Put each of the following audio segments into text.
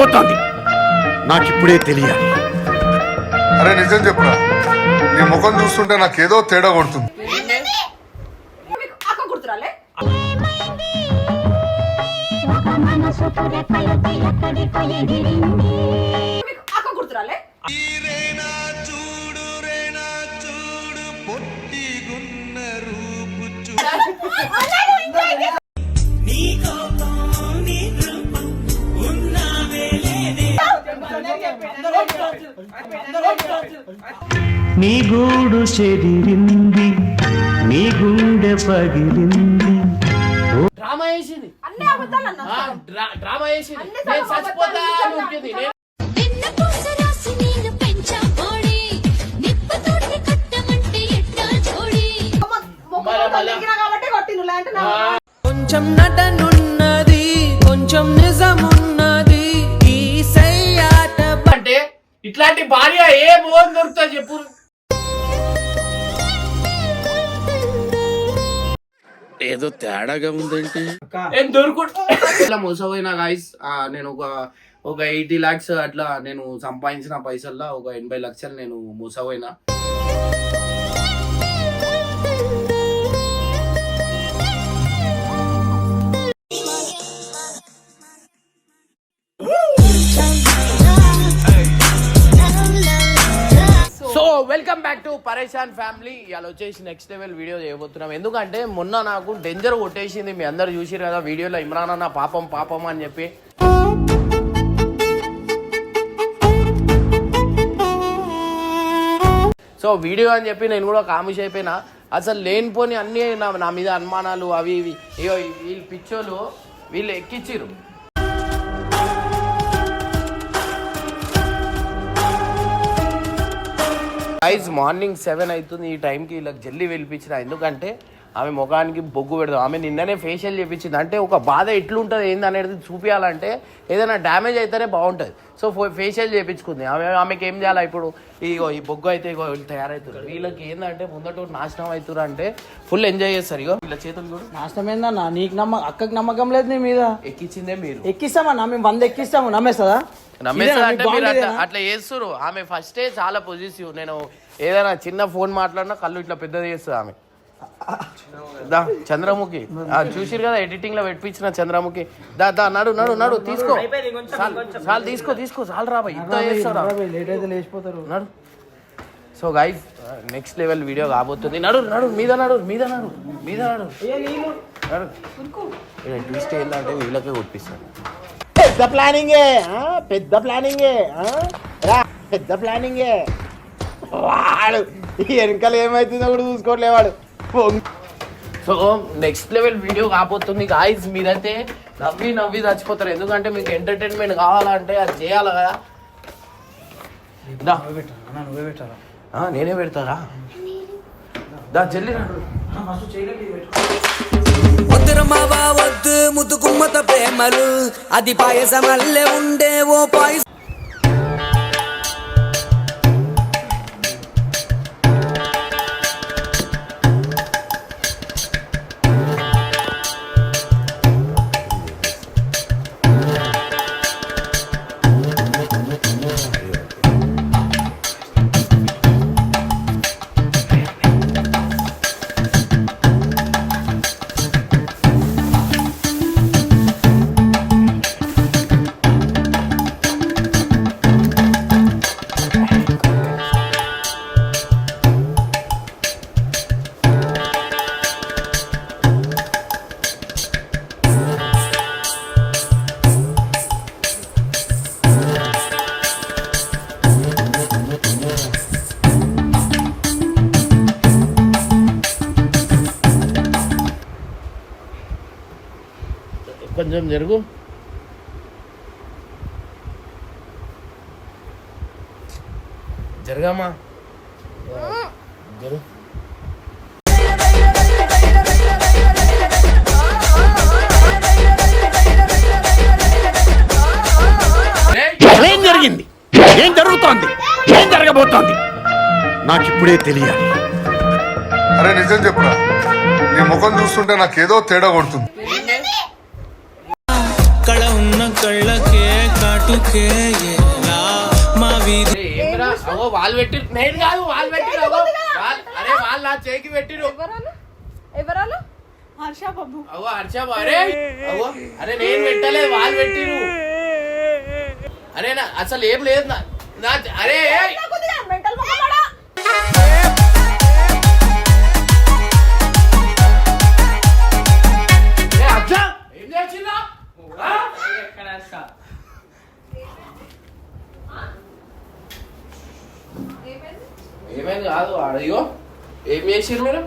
జరగబోతోంది నాకిప్పుడే తెలియాలి. అరే నిజం చెప్పురా. నీ ముఖం చూస్తుంటే నాకేదో తేడా కొడుతుంది. మీకు అక్క నీ గూడు చెదిరింది నీ గుండె పగిలింది. డ్రామా వేసింది. డ్రామా వేసింది. నేను చచ్చిపోతా అని ఉరికింది. ఇట్లాంటి భార్య ఏ మోహన్ దొరుకుతా చెప్పు. ఏదో తేడాగా ఉందేంటి? ఇట్లా మోసపోయినా గాయస్ నేను ఒక ఒక ఎయిటీ లాక్స్ అట్లా నేను సంపాదించిన పైసల్లో ఒక ఎనభై లక్షలు నేను మోసపోయినా. Welcome back to Pareshan family. ఇవాళ వచ్చేసి నెక్స్ట్ లెవెల్ వీడియో చేయబోతున్నాం. ఎందుకంటే మొన్న నాకు డేంజర్ కొట్టేసింది. మీ అందరు చూసిరు కదా వీడియోలో ఇమ్రాన్ అన్న పాపం పాపం అని చెప్పి. సో వీడియో అని చెప్పి నేను కూడా కామిష్ అయిపోయినా. అసలు లేనిపోని అన్ని నా నా మీద అనుమానాలు అవి ఇవి. ఇగో వీళ్ళు పిచ్చోళ్ళు వీళ్ళు ఎక్కిచ్చిరు గైజ్ మార్నింగ్ సెవెన్ అవుతుంది. ఈ టైంకి వీళ్ళకి జల్లీ వెళ్ళిపించిన ఎందుకంటే ఆమె ముఖానికి బొగ్గు పెడదాం. ఆమె నిన్ననే ఫేషియల్ చేపించింది. అంటే ఒక బాధ ఎట్లుంటుంది ఏంది అనేది చూపించాలంటే ఏదైనా డ్యామేజ్ అయితేనే బాగుంటుంది. సో ఫేషియల్ చేపించుకుంది. ఆమె ఆమెకి ఏం చేయాలి ఇప్పుడు? ఇగో ఈ బొగ్గు అయితే ఇగో వీళ్ళు తయారవుతారు వీళ్ళకి ఏంటంటే ముందట నాశనం అవుతారు అంటే ఫుల్ ఎంజాయ్ చేస్తారు. ఇగో వీళ్ళ చేతులు కూడా నాశనం ఏందన్నా నీకు నమ్మ అక్కకి నమ్మకం లేదు నీ మీద. ఎక్కించిందే మీరు. ఎక్కిస్తామన్నా? మేము వంద ఎక్కిస్తాము. నమ్మేస్తుందా? అంటే మీరు? అట్లా చేస్తారు ఆమె ఫస్టే చాలా పొజిటివ్ నేను ఏదైనా చిన్న ఫోన్ మాట్లాడినా కళ్ళు ఇట్లా పెద్దది చేస్తుంది ఆమె. దా చంద్రముఖి. ఆ, చూసిరు కదా ఎడిటింగ్లో పెట్టించిన చంద్రముఖి. దా దా నడు నడు నడు తీసుకో. చాలు తీసుకో తీసుకో చాలు రాబాయ్ ఇంత చేస్తాడా? లేట్ అయితే లేచిపోతారు. నడు. So guys next level video కాబోతుంది. నడు నడు మీద నడు మీద నడు మీద నడు. నడు. ట్విస్ట్ ఏంటంటే వీళ్ళకే కొట్టిస్తాను పెద్ద ప్లానింగే పెద్ద ప్లానింగే పెద్ద ప్లానింగే వాడు వెనకాల ఏమైతుందో కూడా చూసుకోవట్లేవాడు సో నెక్స్ట్ లెవెల్ వీడియో కాబోతుంది గాయస్ మీరైతే నవ్వి నవ్వి చచ్చిపోతారు. ఎందుకంటే మీకు ఎంటర్టైన్మెంట్ కావాలంటే అది చేయాలి కదా. నేనే పెడతారా? దా జల్లి రా వద్దురు మావా వద్దు ముద్దు గుమ్మత ప్రేమలు. అది పాయసమల్లే ఉండే ఓ పాయసం. జరుగు జరగమ్మా జరుగు ఏం జరిగింది? ఏం జరుగుతోంది? ఏం జరగబోతోంది? నాకిప్పుడే తెలియాలి. అరే నిజం చెప్పురా. నీ ముఖం చూస్తుంటే నాకేదో తేడా కొడుతుంది. మా వీధి అరే, ఏమిరా? అగో వాళ్ళు పెట్టి నేను కాదు వాళ్ళు పెట్టిరు అగో. వాళ్ళు- అరే వాళ్ళు నా చేయికి పెట్టిరు. ఎవరాలు? ఎవరాలు? హర్ష బాబు. అగో హర్ష అరే అగో అరే నేను పెట్టలేదు వాళ్ళు పెట్టిరు. అరే నా అసలు ఏం లేదు నా అరే! మెంటల్ కాదు అయ్యో ఏం చేసిరు మీరు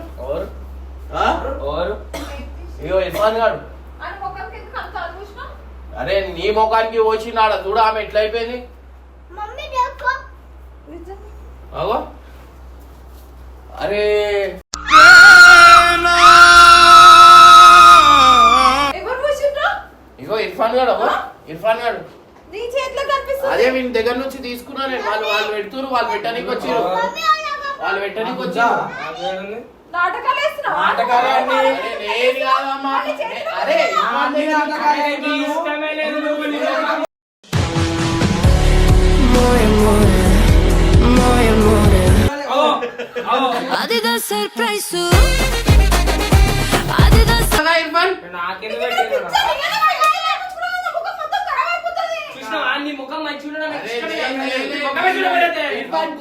ఆ? అయ్యో ఇర్ఫాన్ గాడు అని మొక్కకి ఎందుకు అంత అనుభూషణం అరే నీ ముఖానికి వచ్చినాడ చూడు ఆమె ఎట్లయిపోయింది మమ్మీ देखो నిజం అగో అరే ఎవరు ఇగో ఇర్ఫాన్ గాడు అగో ఇర్ఫాన్ గాడు నీ చేతిలో కనిపిస్తుంది అదే వీని దగ్గర నుంచి తీసుకున్నా నేను వాళ్ళు వాళ్ళు పెడుతురు వాళ్ళు పెట్టడానికి వచ్చిరు వాళ్ళు పెట్టడానికి వచ్చిరు నాటకాలు అరే నేను కాదమ్మా? నే- అరే ఇర్ఫాన్ దగ్గర- అదిదా సర్ప్రైజ్. అదిదా కదా ఇర్ఫాన్ అరే నేను- నేను- ఇర్ఫాన్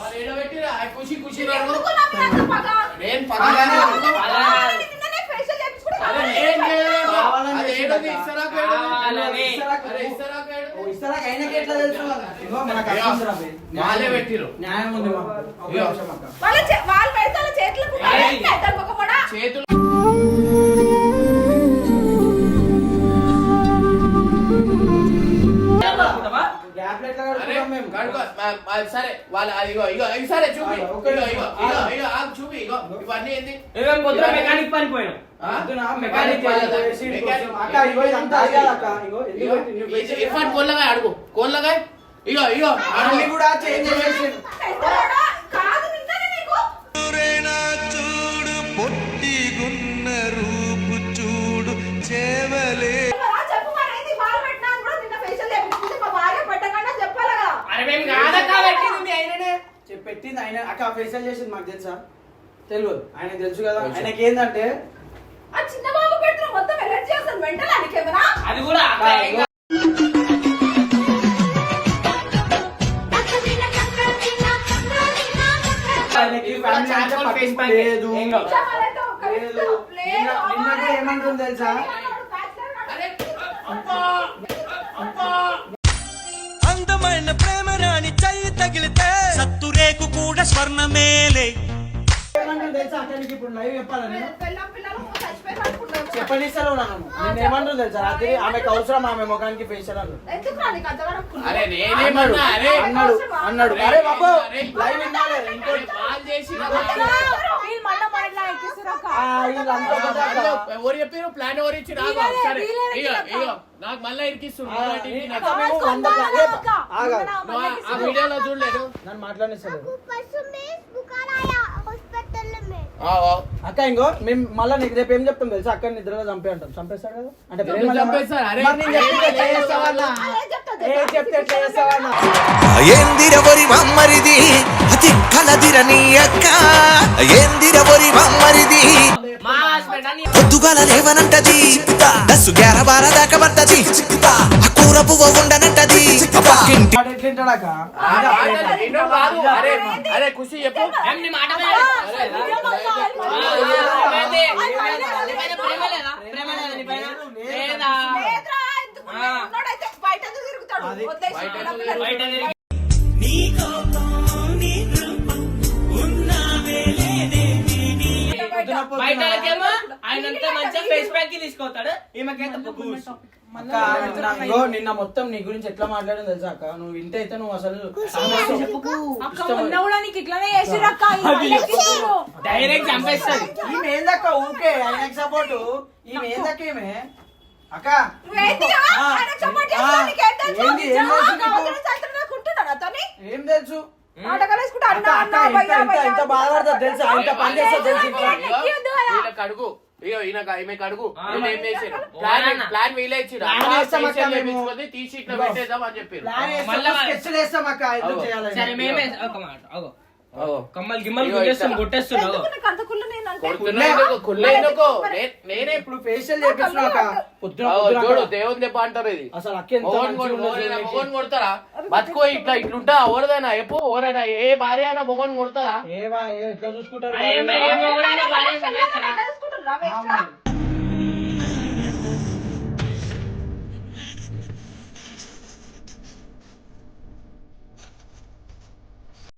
వాళ్ళు పెట్టిరా? నేను పక్కగానే చేయలేదు. అరే? వాళ్ళే న్యాయం ఉంది. మాకు. ఒక. నిమిషం అక్క. చేతులు వాళ్ళ ఇగో ఇగో ఇగో సరే చూపి ఆ, ఇగో ఇగో. ఇగో ఆ. ఇగో ఆగు, చూపి ఇగో ఇవన్నీ ఏంది మేము పొద్దున మెకానిక్ పని పోయినాం ఆ? ఇర్ఫాన్ కోళ్ళగా అడుగు కోళ్ళగా అన్ని కూడా చేంజ్ చూడు పొట్టిగున్న రూపు చూడు చేవలే అరే మేము కాదక్క పెట్టింది ఆయన అక్క ఫేషియల్ చేసింది మాకు తెలుసా తెలియదు ఆయన తెలుసు కదా ఆయనకి ఏంటంటే ఆ చిన్న బాబు పెట్టిన మొత్తం ఎలర్జీ అసలు మెంటల్ అది కూడా అక్క ఆయనకి ఫ్యామిలీ అంటే పట్టింపు లేదు లేదు. ఏమంటుంది తెలుసా అందమైన ప్రేమ రాణి చెయ్యి తగిలితే సత్తురేకు ఇప్పుడు లైవ్ చెప్పాలని చెప్పనిస్తలేవు నన్ను నేను ఏమంటుంది తెలుసా? రాత్రి ఆమెకు అవసరం ఆమె ముఖానికి ఫేషియల్ అన్నాడు. అన్నాడు. అన్నాడు. అరే బాబు లైవ్ వినాలి. ఎవరు? చెప్పారు ప్లాన్ ఎవరు ఇచ్చి రాగా సరే. ఇగో ఇగో నాకు మళ్ళా ఇరికిస్తుంది ఆ, వీడియోలో చూడలేదు. నన్ను అక్క ఇంకో మేము మళ్ళీ నీకు రేపు ఏం చెప్తాం తెలుసా అక్క నిద్రలో చంపే అంటాం చంపేస్తాడు కదా అంటే చెప్తే కలదిరని అక్క. ఏందిరవరి మమ్మరిది? మా హస్బెండ్ అని పొద్దుగాల లేవనంటది. దస్సు గ్యార బార దాకా పడ్డది. ఆ కూర పువ్వ ఉండనంటది. పక్కింటి వాడు ఎట్లా బయటకేమో ఆయనంతా మంచిగా ఫేస్ ప్యాక్ తీసుకొస్తాడు ఈమెకైతే నిన్న మొత్తం నీ గురించి ఎట్లా మాట్లాడింది తెలుసా అక్క? నువ్వు వింటే అయితే నువ్వు అసలు. డైరెక్ట్ చంపేస్తుంది ఈమె ఏందక్క? ఊకే ఆయనకి సపోర్ట్ ఈమె ఏందక్క ఈమె? అక్క. ఏం? తెలుసు? తెలుసు అన్న అన్న భయ్యా, ఎంత- భయ్యా తెలుసా? ఎంత పని చేస్తుందో తెలుసా ఇంట్లో? వీళ్ళకి అడుగు ఈయనకు వీళ్ళు ఏం ఓ ప్లాన్. ప్లాన్ వీలే ఇచ్చిర్రు. ప్లాన్ వేస్తాం అక్క మేము. తీసి ఇట్లా పెట్టేద్దాం అని చెప్పారు ప్లాన్ వేస్తాం, మళ్ళా స్కెచ్లు వేస్తాం అక్క, ఎందుకు? సరే మేమే ఒక మాట అగో అగో. కమ్మలు గిమ్మలు ఇట్లా. కొట్టేస్తున్నావు నేనే ఇప్పుడు ఫేషియల్ చూడు అక్కడ- దేవుని దెబ్బ అంటారు ఇది అసలు మొగోని కొడతారా బతుకో ఇట్లా ఇట్లుంటా ఎవరిదైనా ఎప్పు ఎవరైనా ఏ భార్య అయినా మొగోని కొడతారా ఏ చూసుకుంటారు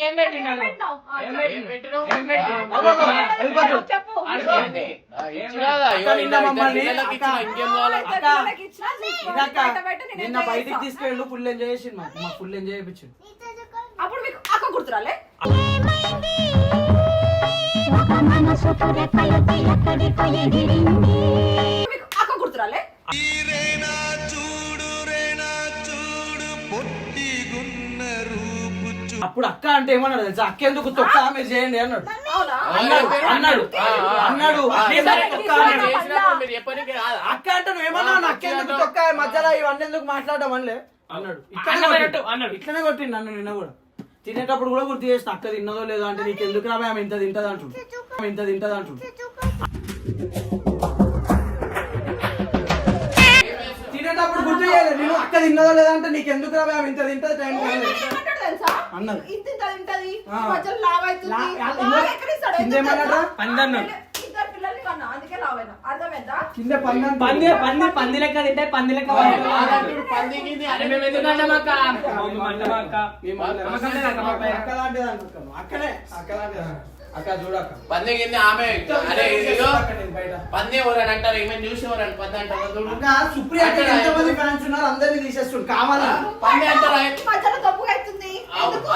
నేను నిన్న బయటికి. తీసుకెళ్ళి ఫుల్ ఎంజాయ్ చేసిండు మాకు మాకు ఫుల్ ఎంజాయ్ చేయించిండు అప్పుడు మీకు అక్క గుర్తురాలే? అక్క అప్పుడు అక్క అంటే ఏమన్నాడు తెలుసా? అక్క ఎందుకు తొక్క మీరు చేయండి అన్నాడు. అవునా? అన్నాడు అన్నాడు అక్క అంటే నువ్వేమన్నా అక్క ఎందుకు తొక్క? మధ్యలో ఇవన్నీ ఎందుకు మాట్లాడడం అనలే? అన్నాడు. అన్నాడు. ఇట్లనే కొట్టిండు నన్ను నిన్న కూడా. తినేటప్పుడు కూడా గుర్తు చేసిన అక్క తిన్నదో లేదో అంటే నీకు ఎందుకు రా ఆమె ఇంత తింటది అంటుండు. ఆమె ఇంత తింటది అంటుండు. తినేటప్పుడు గుర్తు చేయలేదు నేను అక్క తిన్నదో లేదో అంటే నీకు ఎందుకు రా ఇంత తింటది టైం ఏమంటాడు తెలుసా అన్నాడు. ఇంత ఇంత తింటది ఆ. మధ్యలో లావ్ అవుతుంది లా- లా- బాగా ఇంకో- ఎక్కడిస్తాడు? కింద ఎందుకు ఏమన్నాడు? తెలుసా? పందన్నాడు. ఇద్దరు పిల్లల్ని కన్నా అందుకే లావ్ అయినా అర్థమైందా కింద పంది. పంది పంది పంది లెక్క తింటే పంది లెక్క అలాంటి పంది గింది అరే మేము ఎందుకు అంటాం అక్క మేము అంటాం అక్క మేము అన్న- అమ్మకంటే నాకు అమ్మ పైన. అక్క లాంటిది అంటున్నాను. అక్కనే అక్క లాంటిది అన్న. అక్క చూడక్క పంది గింది ఆమె అరే ఇదిగో. పంది ఎవరని అంటారు ఈమె చూసి ఎవరని పంది అంటారు చూడు. అక్క సుప్రియాకి ఎంతమంది ఫ్యాన్స్ ఉన్నారు అందరినీ తీసేస్తుండు కావాలని పంది అంటారా మధ్యలో దప్పుగా అవుతుంది?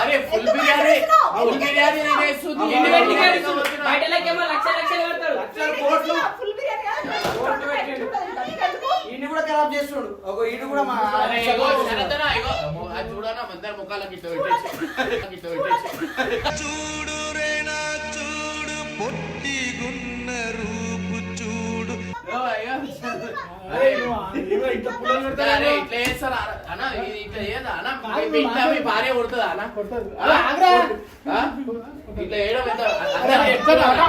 అరే ఫుల్ బిర్యానీ? ఫుల్ బిర్యానీ తినేస్తుంది కడుగుతాడు. బయట లెక్కేమో లక్ష లక్షలు కడతాడు లక్షల కోట్లు ఫుల్ బిర్యానీ కాదు. కోట్లు పెట్టిండు. కూడా ఖరాబ్ చేస్తుండు ఒక ఈయన కూడా మా చూడనా అందరి ముఖాలకి ఇట్లా పెట్టేసి ఇట్లా పెట్టేసి చూడు రేనా చూడు పొట్టిగున్న రూపు చూడు ఇగో, ఇగో. అరే, నువ్వు- ఇగో ఇంత పుల్లలు పెడతావు. అరే ఇట్లా చేస్తారా అన్న ఇది ఇట్లా చేయదా అన్న మీ ఇంట్లో మీ భార్య కొడుతుందా అన్న అరే, ఆగ్రా. ఆ? ఇట్లా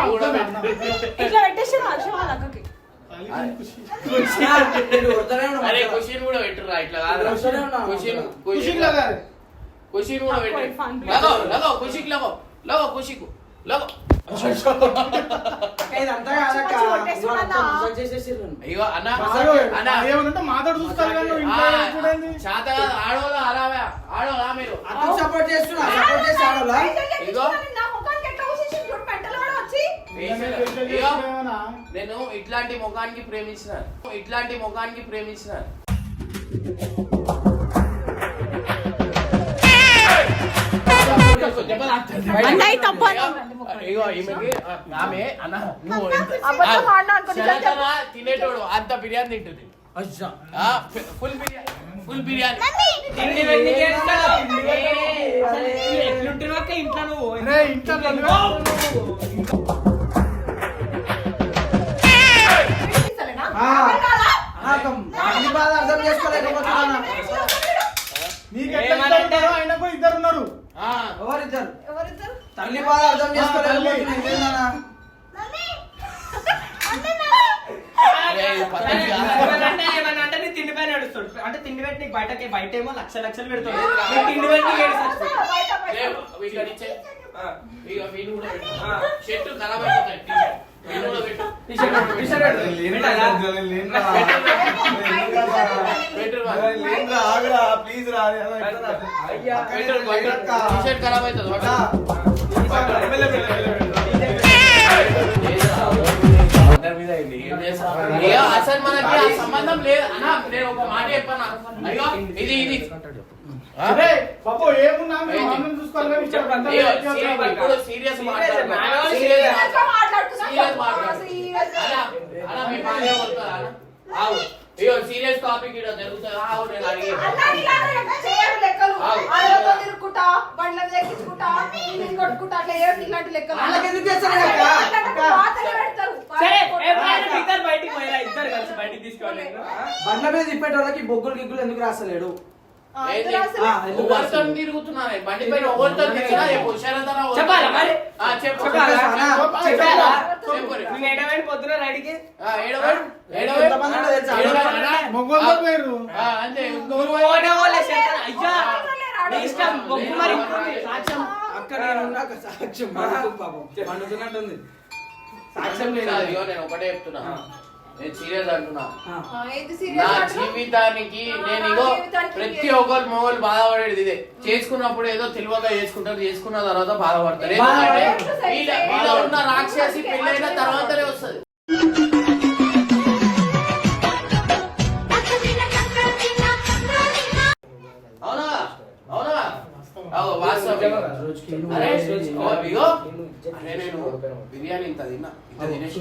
కూడా పెట్టు. ఇట్లా పెట్టేసి అరే. కూడా పెట్టురా ఇట్లా కాదు. కూడా పెట్టు లగో లగో లగో లగో లగో. ఆడావా మీరు సపోర్ట్ చేస్తున్నా సపోర్ట్ చేసి ఇగో. నా ముఖానికి ఎట్లా ఊసేసి చూడు మెంటల్ కూడా వచ్చి ఇగో, నేను ఇట్లాంటి ముఖానికి ప్రేమించిన. ఇట్లాంటి ముఖానికి ప్రేమించిన. అన్నయ్య తప్పు ఇగో ఈమెకి ఆమె అన్న నువ్వు ఎంత- అబద్ధం ఆడినా అనుకో, నిజం చెప్పు. శరతన తినేటోడు అంత బిర్యానీ తింటుంది. అయ్యా. ఆ, ఫుల్ బిర్యానీ. ఫుల్ బిర్యానీ. నువ్వు? ఇంట్లో. అర్థం కాదా? ఆ, అక్క, నీ బాధ అర్థం చేసుకోలేకపోతున్నా ఏమనంటే ఆ, ఎవరిద్దరు? తల్లి బాధ అర్థం చేసుకోలేకపోతున్నా అంటే తిండి పైన ఏడుస్తాడు. అంటే తిండి పెట్టి నీకు బయటకి బయట ఏమో లక్ష లక్షలు పెడతాడు. తిండి పెట్టి నీకు అయిపోతాయి. ఖరాబ్ అవుతుంది. ఏం చేస్తాం? ఇగో, అసలు మనకి ఆ సంబంధం లేదు అన్న నేను ఒక మాట చెప్పాను అయ్యో ఇది ఇది ఆ? అయ్యో, సీరియస్ ఇప్పుడు సీరియస్ మాట్లాడు మాట్లాడు. సీరియస్ సీరియస్గా మాట్లాడుతున్నా. సీరియస్ మాట్లాడు సీరియస్గా. అలా మీ భార్య? ఆగు. ఇగో సీరియస్ టాపిక్ ఇక్కడ జరుగుతుంది నేను చేయరు లెక్కలు. తిరుక్కుంటా, బండ్లను ఎక్కించుకుంటా, కొట్టుకుంటా, అట్లా ఇలాంటి లెక్కలు? ఎందుకు చేస్తారు. సరే. ఇద్దరు బయటికి పోయిరా ఇద్దరు కలిసి బయటికి తీసుకోవాలి బండ్ల మీద తిప్పేటోళ్ళకి బొగ్గులు గిగ్గులు ఎందుకు రాస్తలేడు ఏడవైన పొద్దున రైడ్కి? ఆ, ఏడవడు, ఏడవడు. ఎంతమంది ఉన్నారో తెలుసా? ఏడవడు, రా. ఆ, అంతే. ఇంకొకరు పోయి- ఓడేవాళ్ళే చెప్తాను. అయ్యా ఆడోళ్ళు నీ ఇష్టం. బొగ్గు మరి సాక్ష్యం. అక్క నేను సాక్ష్యం. పండుతున్నట్టుంది సాక్ష్యం లేదు. ఒకటే చెప్తున్నా. నేను సీరియస్ అంటున్నా. నా? జీవితానికి నేను ఇగో ప్రతి ఒక్కరు మొగలు బాధపడేది ఇదే. చేసుకున్నప్పుడు ఏదో తెలివక చేసుకుంటారు చేసుకున్న తర్వాత బాధపడతారు. వీళ్ళ- ఉన్న రాక్షసి పెళ్ళైన తర్వాతనే వస్తుంది. అవునా? అవునా? వాస్తవం. అరే నేను బిర్యానీ ఇంత తిన్నా. ఇంత తినేసి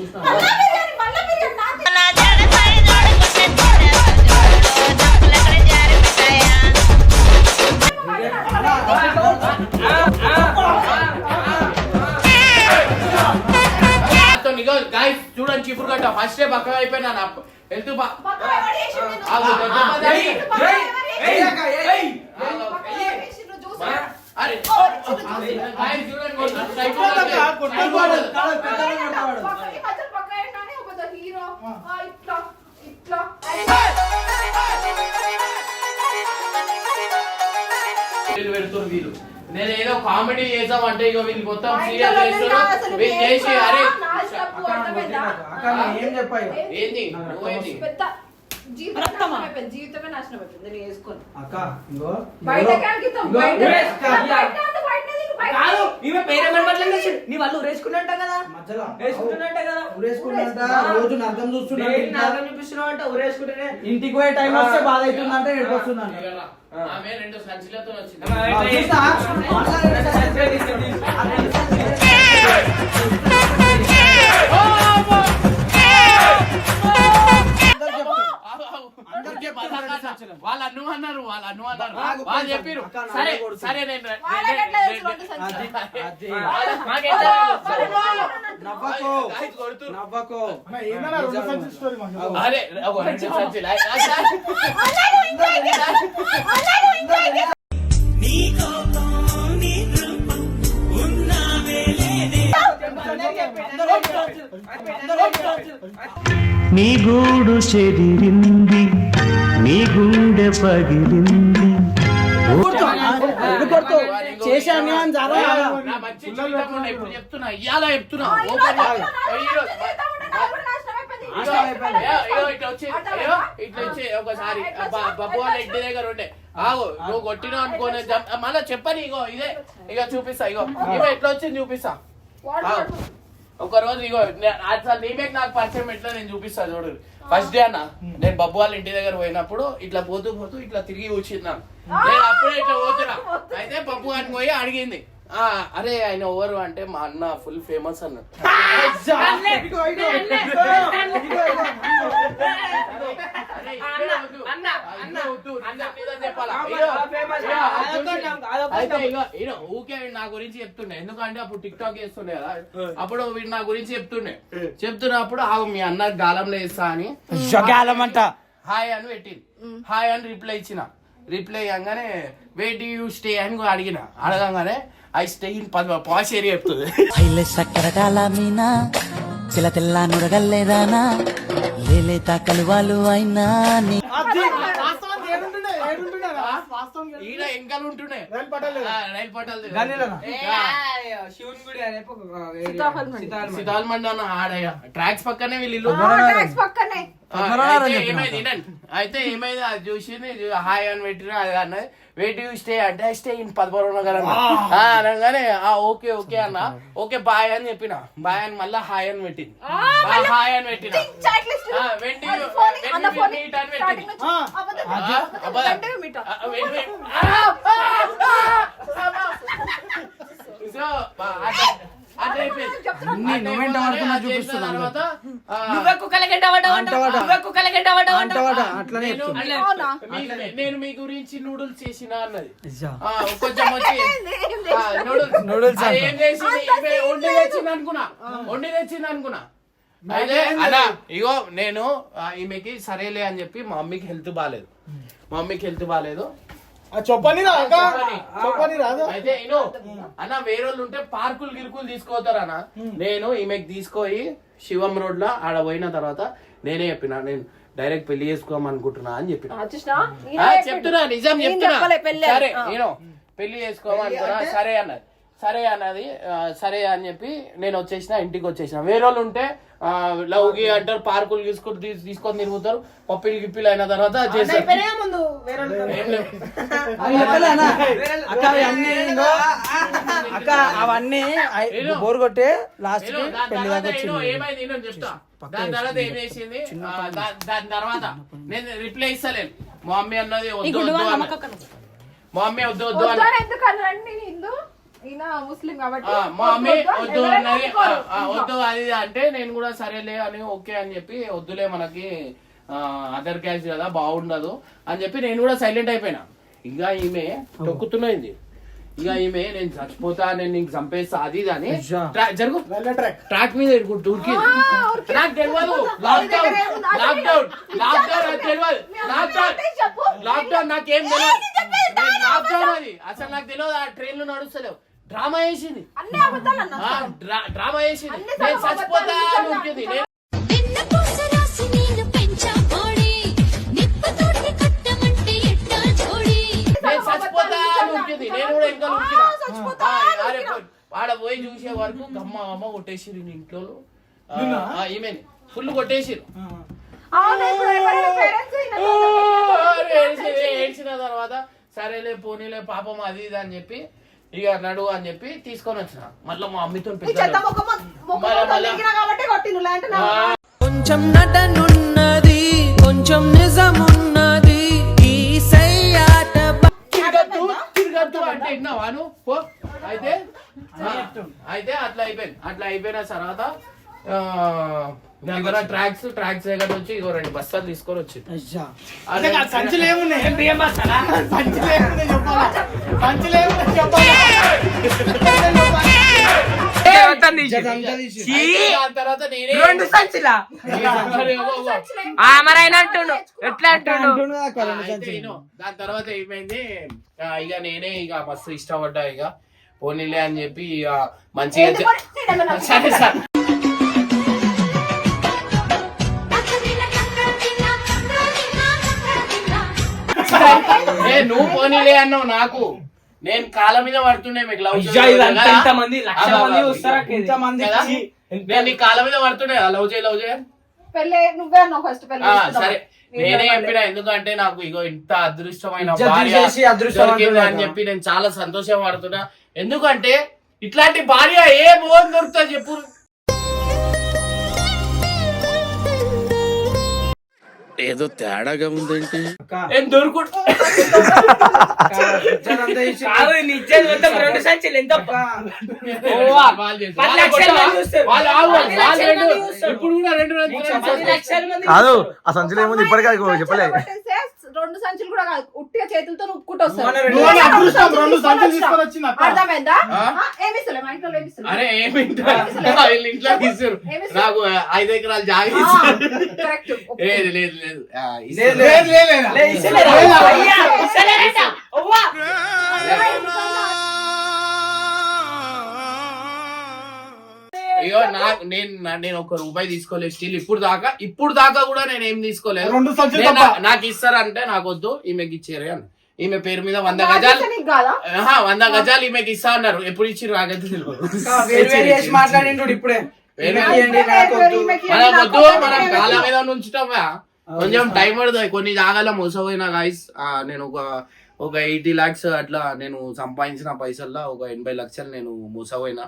వేసిండు? చూసా? అరే ఓ, వేసిండు, చూసా? గాయస్ చూడండి కొంచెం టైప్ వీళ్ళు పెడుతున్నారు వీళ్ళు. నేను ఏదో కామెడీ చేద్దామంటే ఇక వీళ్ళు మొత్తం సీరియస్ వీళ్ళు ఏం చేసి? అరే ఏం చెప్పాయి ఏంది? నువ్వేంది పెద్ద జీవితమే నాశనం అయిపోయింది. నేను వేసుకొని. అక్క ఇంకో కాదు తిరుగు. ఈమె పేరే మెడబట్ల నీ వాళ్ళు ఊరేసుకున్నట్ట కదా? మధ్యలో. వేసుకుంటున్నట్ట కదా? ఊరేసుకుంటా రోజు నరకం చూస్తున్నా దేనికి నాగం చూపిస్తున్నావు అంటే ఊరేసుకుంటేనే ఇంటికి పోయే టైం వస్తే బాధ అవుతుందంటే ఇవాళ ఆమె రెండు సంచులతో వాళ్ళు అన్ను అన్నారు వాళ్ళు అన్ను అన్నారు వాళ్ళు. చెప్పారు సరే. సరే నేను నవ్వకు. నవ్వకు. అరే ఒక రెండు సంచులు. నీ గూడు చెదిరింది నీ గుండె పగిలింది. చేసే అన్యాయం చాలా నా మంచి జీవితంలో నేను ఇప్పుడు చెప్తున్నా ఇవాళ చెప్తున్నా? ఓపెన్ ఒకసారి. బ- బబ్బు వాళ్ళ ఇంటి దగ్గర ఉండే. ఆగు నువ్వు కొట్టినావు అనుకోని జం- మళ్ళా చెప్పని ఇగో ఇదే. ఇక చూపిస్తా ఇగో. ఇగో ఎట్లా వచ్చింది చూపిస్తా. ఒక రోజు ఇగో నే- అసలు నీమే నాకు పరిచయం ఎట్లా నేను చూపిస్తా చూడు. ఫస్ట్ డే అన్న నేను బబ్బు వాళ్ళ ఇంటి దగ్గర పోయినప్పుడు ఇట్లా పోతూ పోతూ ఇట్లా తిరిగి కూర్చున్నాను నేను అప్పుడే ఇట్లా పోతున్నా. అయితే బబ్బు అని పోయి అడిగింది. ఆ అరే ఆయన ఎవరు అంటే మా అన్న ఫుల్ ఫేమస్ అన్న. ఊకే నా గురించి చెప్తుండే. ఎందుకంటే అప్పుడు టిక్ టాక్ చేస్తుండే కదా. అప్పుడు వీడు నా గురించి చెప్తుండే. చెప్తున్నప్పుడు మీ అన్న గాలంలో వేస్తా అని. జగాలమంట. హాయ్ అని పెట్టింది. హాయ్ అని రిప్లై ఇచ్చిన. రిప్లై ఇవ్వగానే వెయిట్ యూ స్టే అని కూడా అడిగిన. అడగంగానే I stay in posh area చెప్తుంది. చిల తెల్ల నుడగల్లేదానా? లేలేత కలువాలు అయినా నీ ఈడ ఎంకలు ఉంటుండే. రైలు పట్టాలు రైలు పట్టాలు శివుని గుడి. సితాల్ మండి ఆడయ్య. ట్రాక్స్ పక్కనే వీళ్ళు ట్యాక్స్ పక్కనే. అయితే ఏమైంది అది చూసి హాయ్ అని పెట్టిన అది అన్నది. వెయిట్ యూ స్టే అంటే స్టే ఇన్ ఆ, అనగానే ఆ ఓకే ఓకే అన్న. ఓకే బాయ్ అని చెప్పిన. బాయ్ అని మళ్ళీ హాయ్ అని పెట్టింది. ఆ, ఆ, మళ్ళీ హాయ్ అని పెట్టిన. అని పెట్టింది. అట్లా నువ్వెంట అది చేసిన చూపిస్తున్నా తర్వాత, నువ్వే కుక్కలకి అట్లనే నేను-? మీ- నేను మీ గురించి నూడిల్స్ చేసిన అన్నది. కొంచెం వచ్చి. ఆ, నూడిల్స్. ఏం ఇవే వండి తెచ్చింది అనుకున్నా. వండి తెచ్చింది అనుకున్నా. అయితే అలా ఇగో నేను ఈమెకి సరేలే అని చెప్పి మా మమ్మీకి హెల్త్ బాగాలేదు మా మమ్మీకి హెల్త్ బాగాలేదు. చెప్పని రాదు అయితే అన్న వేరే వాళ్ళు ఉంటే పార్కులు గిరుకులు తీసుకోతారు అన్న. నేను ఈమెకి తీసుకొని శివం రోడ్లో ఆడ పోయిన తర్వాత నేనే చెప్పిన నేను డైరెక్ట్ పెళ్ళి చేసుకోమనుకుంటున్నా అని చెప్పిన. చెప్తున్నా నిజం నేను చెప్తున్నా. సరే. నేను పెళ్ళి చేసుకోమనుకున్నా సరే అన్నది. సరే అన్నది సరే అని చెప్పి నేను వచ్చేసిన ఇంటికి వచ్చేసిన. వేరే వాళ్ళు ఉంటే లవ్కి అంటారు పార్కులు తీసుకొని తీసుకొని తిరుగుతారు. పప్పిలు గిప్పిలు అయిన తర్వాత చేస్తారు? అక్క అవన్నీ. బోర్ కొట్టే లాస్ట్ పెళ్ళి దాకా వచ్చింది. చెప్తా. దాని తర్వాత ఏం చేసింది? దాని తర్వాత నేను రిప్లై ఇస్తలేను. మా మమ్మీ అన్నది వద్దు. మా మమ్మీ వద్దు వద్దు ఎందుకు ముస్లిం కాబట్టి ఆ, మా మమ్మీ వద్దు, అన్నది అది అంటే నేను కూడా సరేలే అని ఓకే అని చెప్పి వద్దులే మనకి అదర్ క్యాష్ కదా బాగుండదు అని చెప్పి నేను కూడా సైలెంట్ అయిపోయినా. ఇంకా ఈమె తొక్కుతున్నది. ఇక ఈమె నేను చచ్చిపోతా నేను నీకు చంపేస్తా అది ఇది అని జరుగు. ట్రాక్. మీద నాకు తెలియదు లాక్డౌన్ లాక్డౌన్ లాక్డౌన్ తెలియదు లాక్డౌన్ నాకేం తెలియదు లాక్డౌన్ అది. అసలు నాకు తెలియదు ఆ ట్రైన్లు నడుస్తలేవు. డ్రామా వేసింది. డ్రామా వేసింది. నేను చచ్చిపోతా నేను నేను చచ్చిపోతా అని ఉరికింది నేను కూడా ఇంకా. ఆడ పోయి చూసే వరకు గమ్మ అమ్మ కొట్టేసిరు ఇంట్లో ఈమె ఫుల్ కొట్టేసిరు ఏడ్చిన తర్వాత సరేలే పోనీలే పాపం అది ఇది అని చెప్పి ఇక నడు అని చెప్పి తీసుకొని వచ్చిన. మళ్ళీ మా అమ్మితో కొంచెం నటనున్నది కొంచెం నిజమున్నది. ఈ సయ్యాట తిరగద్దు తిరగద్దు అంటే విన్నావా నువ్వు? పో. అయితే అయితే అట్లా అయిపోయింది. అట్లా అయిపోయిన తర్వాత దగ్గర ట్రాక్స్ ట్రాక్స్ దగ్గర నుంచి ఇగో రెండు బస్తాలు తీసుకొని వచ్చింది. అయ్యా. అదే సంచులు ఏమున్నాయి ఏం బియ్యం బస్తాలా? సంచులు ఏమున్నాయి చెప్పాలా? సంచులు ఏమున్నాయి చెప్పాలా? ఇదంతా తీసి. అయితే దాని తర్వాత నేనే రెండు సంచులా? అంటుండు. ఎట్లా అంటుండు. దాని తర్వాత ఏమైంది? ఇక నేనే ఇక మస్తు ఇష్టపడ్డా ఇక. పోనీలే అని చెప్పి ఇక మంచిగా సరే సార్. నువ్వు పోనీలే అన్నావు నాకు నేను కాళ్ళ మీద పడుతుండే మీకు లవ్ మంది చూస్తారా? ఇంతమంది కదా? ఛీ. నేను నీ కాళ్ళ మీద పడుతుండే లవ్ చేయి లవ్ చేయ పెళ్ళి నువ్వే అన్నావు ఫస్ట్ పెళ్ళి ఆ, చేసుకుందాం. సరే నేను. చెప్పిన ఎందుకంటే నాకు ఇగో ఇంత అదృష్టమైన దొరికింది అని. చెప్పి నేను చాలా సంతోషం పడుతున్నా ఎందుకంటే ఇట్లాంటి భార్య ఏ మోహన్ దొరుకుతా చెప్పు లక్షల మంది కాదు చూస్తారు. ఆ సంచులు ఏముంది? ఇప్పటికే అమ్మాయి చెప్పలే. చెడగొట్టేస్తే రెండు సంచులు కూడా కాదు. ఉట్టిగా చేతులతో ఉప్పుకుంటూ వస్తారు. అర్థమైందా? ఏమి ఇంట్లో ఏమి నాకు ఐదు ఎకరాలు జాగా ఇస్తారు. కరెక్ట్ లేదు లేదు లేదు. ఆ, లేదు, ఇస్తారు. లేదు, అయ్యా, నాకు నేను నేను ఒక రూపాయి తీసుకోలేదు స్టిల్ ఇప్పుడు దాకా ఇప్పుడు దాకా కూడా నేను ఏం తీసుకోలేదు. రెండు సంచులు నేను తప్ప. నా- నాకు ఇస్తారంటే నాకు వద్దు ఈమెకి ఇచ్చారు అని. ఈమె పేరు మీద వంద గజాలు ఆహా, వంద గజాలు ఈమెకి ఇస్తా అన్నారు. ఎప్పుడు ఇచ్చి రాగైతే తెలియదు అక్క, వేరు వేరు చేసి మాట్లాడిండు ఇప్పుడే. వేరు ఈమెకి ఇయ్యండి, నాకు వద్దు. మనం వద్దు మనం కాళ్ళ మీద ఉంచుతామా కొంచెం టైం పడుతుంది. కొన్ని జాగాల మోసపోయినా గాయస్ నేను ఒక ఒక ఎయిటీ లాక్స్ అట్లా నేను సంపాదించిన పైసల్లో ఒక ఎనభై లక్షలు నేను మోసపోయినా.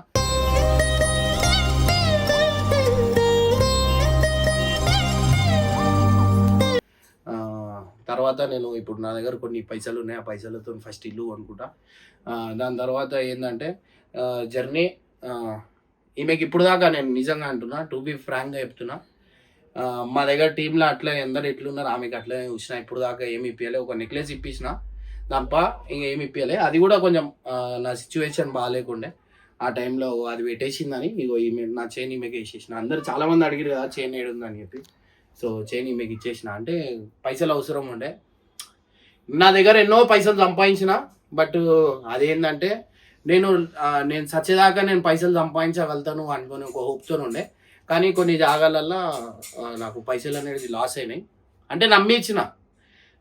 తర్వాత నేను ఇప్పుడు నా దగ్గర కొన్ని పైసలు ఉన్నాయి. ఆ పైసలతో ఫస్ట్ ఇల్లు అనుకుంటా దాని తర్వాత ఏంటంటే జర్నీ ఈమెకి ఇప్పుడు దాకా నేను నిజంగా అంటున్నా టు బి ఫ్రాంక్గా చెప్తున్నా మా దగ్గర టీంలో అట్లా ఎందరు ఎట్లున్నారు ఆమెకి అట్లనే చూసిన ఇప్పుడు దాకా ఏమి ఇప్పించలే ఒక నెక్లెస్ ఇప్పించిన తప్ప ఇంక ఏమి ఇప్పించలే అది కూడా కొంచెం నా సిచ్యువేషన్ బాగాలేకుండే. ఆ టైంలో అది పెట్టేసిందని ఇగో ఈమె నా చైన్ ఈమెకి వేసేసిన అందరు చాలా మంది అడిగారు కదా చైన్ ఏడుందని చెప్పి. సో చేయని మీకు ఇచ్చేసిన. అంటే పైసలు అవసరం ఉండే. నా దగ్గర ఎన్నో పైసలు సంపాదించిన బట్ అదేంటంటే నేను నేను సచ్చేదాకా నేను పైసలు సంపాదించగలుగుతాను అనుకుని ఒక హోప్తో ఉండే. కానీ కొన్ని జాగాలల్లో నాకు పైసలు అనేది లాస్ అయినాయి. అంటే నమ్మి ఇచ్చిన.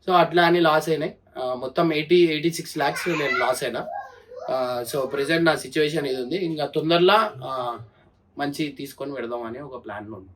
సో అట్లా అని లాస్ అయినాయి. మొత్తం ఎయిటీ ఎయిటీ సిక్స్ ల్యాక్స్ నేను లాస్ అయినా. సో ప్రెసెంట్ నా సిచ్యువేషన్ ఇది ఉంది. ఇంకా తొందరలో మంచి తీసుకొని పెడదామని ఒక ప్లాన్ ఉంది.